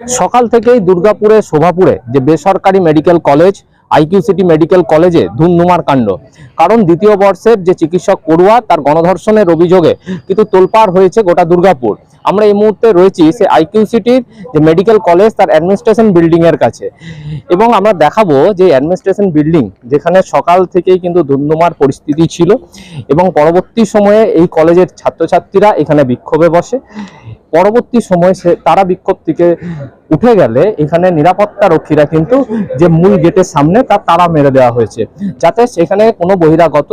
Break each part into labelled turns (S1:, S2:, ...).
S1: সকাল থেকেই দুর্গাপুরে, শোভাপুরে যে বেসরকারি medical college IQ city medical কলেজে ধুমধুমার কাণ্ড। কারণ দ্বিতীয় বর্ষের যে চিকিৎসক পড়ুয়া, তার গণধর্ষণের অভিযোগে কিন্তু তোলপাড় হয়েছে গোটা দুর্গাপুর। আমরা এই মুহূর্তে রয়েছি সে আইকিউ সিটির যে মেডিকেল কলেজ তার অ্যাডমিনিস্ট্রেশন বিল্ডিং এর কাছে। এবং আমরা দেখাবো যে অ্যাডমিনিস্ট্রেশন বিল্ডিং যেখানে সকাল থেকেই কিন্তু ধুমধুমার পরিস্থিতি ছিল। এবং পরবর্তী সময়ে এই কলেজের ছাত্রছাত্রীরা এখানে বিক্ষোভে বসে। পরবর্তী সময়ে সে তারা বিক্ষোভ থেকে উঠে গেলে এখানে নিরাপত্তা রক্ষীরা কিন্তু যে মূল গেটের সামনে তার তারা মেরে দেওয়া হয়েছে। যাতে সেখানে কোনো বহিরাগত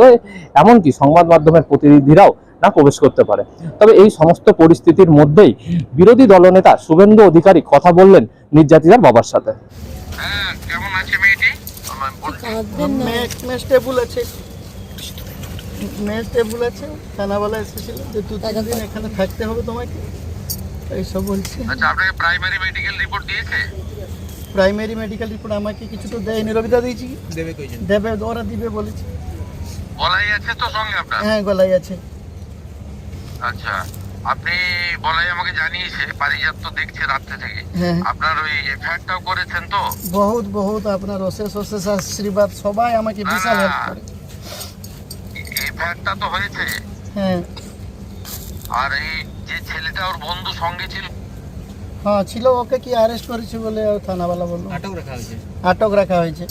S1: এমনকি সংবাদ মাধ্যমের প্রতিনিধিরাও না প্রবেশ করতে পারে। তবে এই সমস্ত পরিস্থিতির মধ্যেই বিরোধী দলনেতা শুভেন্দু অধিকারী কথা বললেন নির্যাতিতার বাবার সাথে।
S2: হ্যাঁ কেমন আছে মেয়েটি? আমার বলছি
S3: মেয়ে মেয়ে আছে। মেয়ে আছে। থানাওয়ালা এসেছিল যে দু তিন দিন এখানে থাকতে হবে তোমাকে। এইসব বলছে।
S2: আচ্ছা আপনাকে প্রাইমারি মেডিকেল রিপোর্ট দিয়েছে?
S3: প্রাইমারি মেডিকেল রিপোর্ট আমাকে কিছু তো দেয়নি। রবিদা দিয়েছি কি?
S4: দেবে কইছেন
S3: দেবে ওরা দিবে বলেছে।
S2: বলাই আছে তো সঙ্গে আপনার?
S3: হ্যাঁ গলায় আছে।
S2: আচ্ছা আপনি বলাই আমাকে জানিয়েছে পারিজাত তো দেখছে রাত্রে থেকে।
S3: হ্যাঁ।
S2: আপনার ওই এফআইআরটাও করেছেন তো?
S3: বহুত বহুত আপনার অশেষ অশেষ আশীর্বাদ। সবাই আমাকে বিশাল হেল্প করে।
S2: এফআইআরটা তো হয়েছে।
S3: হ্যাঁ।
S2: আর এই যে ছেলেটা ওর বন্ধু সঙ্গে ছিল।
S3: হ্যাঁ ছিল ওকে কি অ্যারেস্ট করেছে বলে থানাওয়ালা বলল?
S4: আটক রাখা হয়েছে।
S3: আটক রাখা হয়েছে।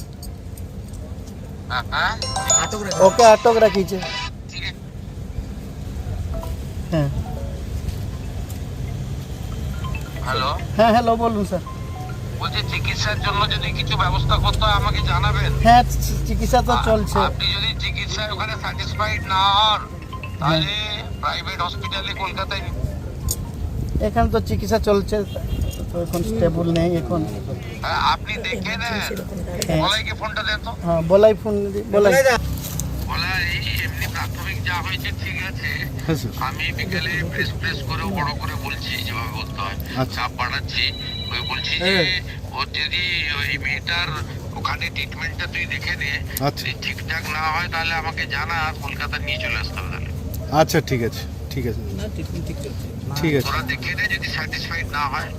S2: হ্যাঁ, হ্যাঁ
S4: আটক রাখা
S3: ওকে আটক রাখিছে
S2: ঠিক আছে।
S3: হ্যাঁ।
S2: হ্যালো?
S3: হ্যাঁ হ্যালো বলুন স্যার।
S2: বলছি চিকিৎসার জন্য যদি কিছু ব্যবস্থা করতে হয় আমাকে জানাবেন?
S3: হ্যাঁ চিকিৎসা তো চলছে।
S2: আপনি যদি চিকিৎসায় ওখানে স্যাটিসফাইড না হন তাহলে প্রাইভেট হসপিটালে কলকাতায়
S3: এখানে তো চিকিৎসা চলছে তো এখন স্টেবল নেই এখন।
S2: হ্যাঁ, আপনি দেখে নেন। বলাইকে ফোনটা দেন তো।
S3: হ্যাঁ বলাই ফোন বলাই।
S2: বলাই এমনি প্রাথমিক যা হয়েছে ঠিক আছে। আমি বিকেলে প্রেস প্রেস করেও বড় করে বলছি যেভাবে বলতে হয়। চাপ বাড়াচ্ছি। ওই বলছি যে ওর যদি ওই মেয়েটার ওখানে ট্রিটমেন্টটা তুই দেখে নে যদি ঠিকঠাক না হয় তাহলে আমাকে জানা কলকাতা নিয়ে চলে আসতে হবে তাহলে।
S5: আচ্ছা ঠিক আছে ঠিক আছে।
S4: না ট্রিটমেন্ট ঠিক চলছে।
S5: ঠিক আছে।
S2: ওরা দেখে নেয় যদি স্যাটিসফাইড না হয়।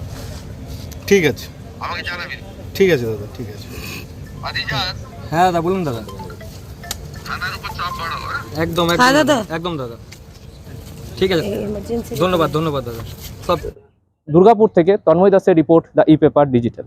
S5: ঠিক আছে।
S2: আমাকে জানাবি।
S5: ঠিক আছে দাদা ঠিক আছে।
S2: আদিজাত
S6: হ্যাঁ দাদা বলুন দাদা।
S2: থানার উপর চাপ হ্যাঁ?
S6: একদম হ্যাঁ দাদা একদম দাদা। ঠিক আছে। ধন্যবাদ ধন্যবাদ দাদা। সব
S1: দুর্গাপুর থেকে তন্ময় দাসের report the E paper digital